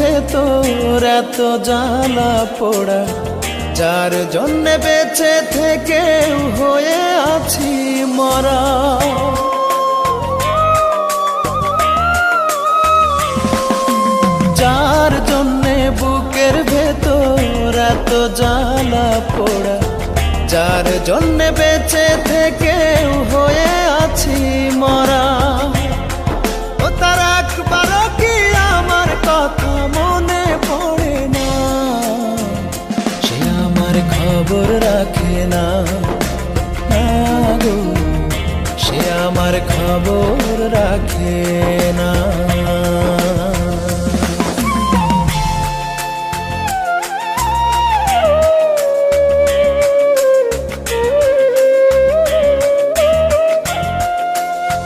ভেতর এত জ্বালা পোড়া, যার জন্য বেঁচে থেকে হয়ে আছি মরা। যার জন্যে বুকের ভেতর এত জ্বালা পোড়া, যার জন্যে বেঁচে থেকে আমার খবর রাখে না। না গো, সে আমার খবর রাখে না।